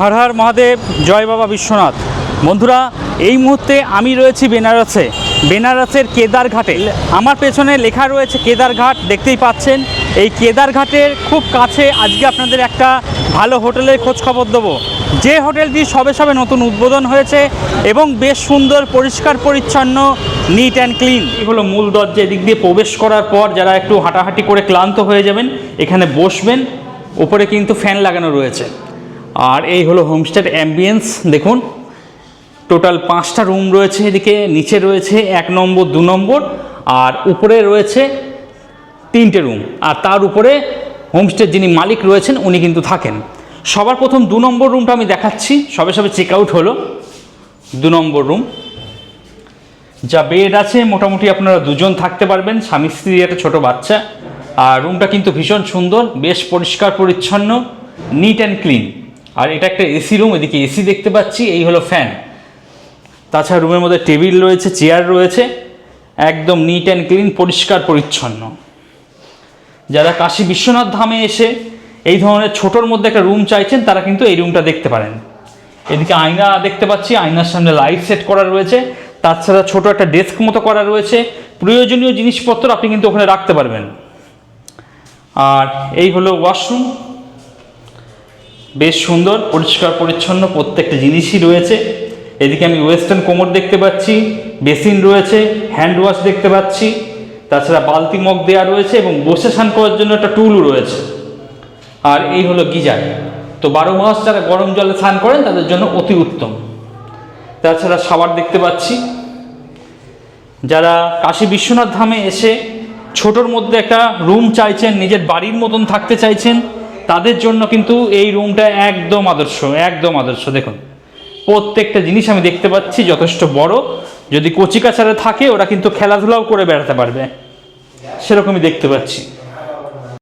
হর হর মহাদেব, জয় বাবা বিশ্বনাথ। বন্ধুরা, এই মুহূর্তে আমি রয়েছি বেনারসে। বেনারসের কেদারঘাটে আমার পেছনে লেখা রয়েছে কেদারঘাট দেখতেই পাচ্ছেন। এই কেদারঘাটের খুব কাছে আজকে আপনাদের একটা ভালো হোটেলের খোঁজ খবর দেবো। যে হোটেলটি সবে সবে নতুন উদ্বোধন হয়েছে এবং বেশ সুন্দর, পরিষ্কার, পরিচ্ছন্ন নিট অ্যান্ড ক্লিন এগুলো মূল দরজা, এদিক দিয়ে প্রবেশ করার পর যারা একটু হাঁটাহাঁটি করে ক্লান্ত হয়ে যাবেন, এখানে বসবেন। উপরে কিন্তু ফ্যান লাগানো রয়েছে। আর এই হলো হোমস্টের অ্যাম্বিয়েন্স দেখুন। টোটাল পাঁচটা রুম রয়েছে এদিকে, নিচে রয়েছে এক নম্বর, দু নম্বর, আর উপরে রয়েছে তিনটে রুম আর তার উপরে হোমস্টের যিনি মালিক রয়েছেন, উনি কিন্তু থাকেন। সবার প্রথম দু নম্বর রুমটা আমি দেখাচ্ছি। সবে সবে চেক আউট হলো দু নম্বর রুম যা বেড আছে, মোটামুটি আপনারা দুজন থাকতে পারবেন। স্বামী স্ত্রী, একটা ছোটো বাচ্চা। আর রুমটা কিন্তু ভীষণ সুন্দর, বেশ পরিষ্কার, পরিচ্ছন্ন নিট অ্যান্ড ক্লিন আর এটা একটা এসি রুম, এদিকে এসি দেখতে পাচ্ছি, এই হলো ফ্যান। তাছাড়া রুমের মধ্যে টেবিল রয়েছে, চেয়ার রয়েছে, একদম নিট অ্যান্ড ক্লিন পরিষ্কার, পরিচ্ছন্ন। যারা কাশী বিশ্বনাথ ধামে এসে এই ধরনের ছোটোর মধ্যে একটা রুম চাইছেন, তারা কিন্তু এই রুমটা দেখতে পারেন। এদিকে আয়না দেখতে পাচ্ছি, আয়নার সামনে লাইট সেট করা রয়েছে, তাছাড়া ছোট একটা ডেস্ক মতো করা রয়েছে। প্রয়োজনীয় জিনিসপত্র আপনি কিন্তু ওখানে রাখতে পারবেন। আর এই হলো ওয়াশরুম বেশ সুন্দর, পরিষ্কার, পরিচ্ছন্ন প্রত্যেকটা জিনিসই রয়েছে। এদিকে আমি ওয়েস্টার্ন কোমর দেখতে পাচ্ছি বেসিন রয়েছে হ্যান্ড ওয়াশ দেখতে পাচ্ছি। তাছাড়া বালতি মগ দেওয়া রয়েছে এবং বসে স্নান করার জন্য একটা টুলও রয়েছে। আর এই হলো গিজার তো বারো মাস যারা গরম জলে স্নান করেন, তাদের জন্য অতি উত্তম। তাছাড়া সাবার দেখতে পাচ্ছি। যারা কাশী বিশ্বনাথ ধামে এসে ছোটোর মধ্যে একটা রুম চাইছেন, নিজের বাড়ির মতন থাকতে চাইছেন তাদের জন্য কিন্তু এই রুমটা একদম আদর্শ একদম আদর্শ। দেখুন, প্রত্যেকটা জিনিস আমি দেখতে পাচ্ছি যথেষ্ট বড়। যদি কচিকাছারে থাকে, ওরা কিন্তু খেলাধুলাও করে বেড়াতে পারবে। সেরকমই দেখতে পাচ্ছি।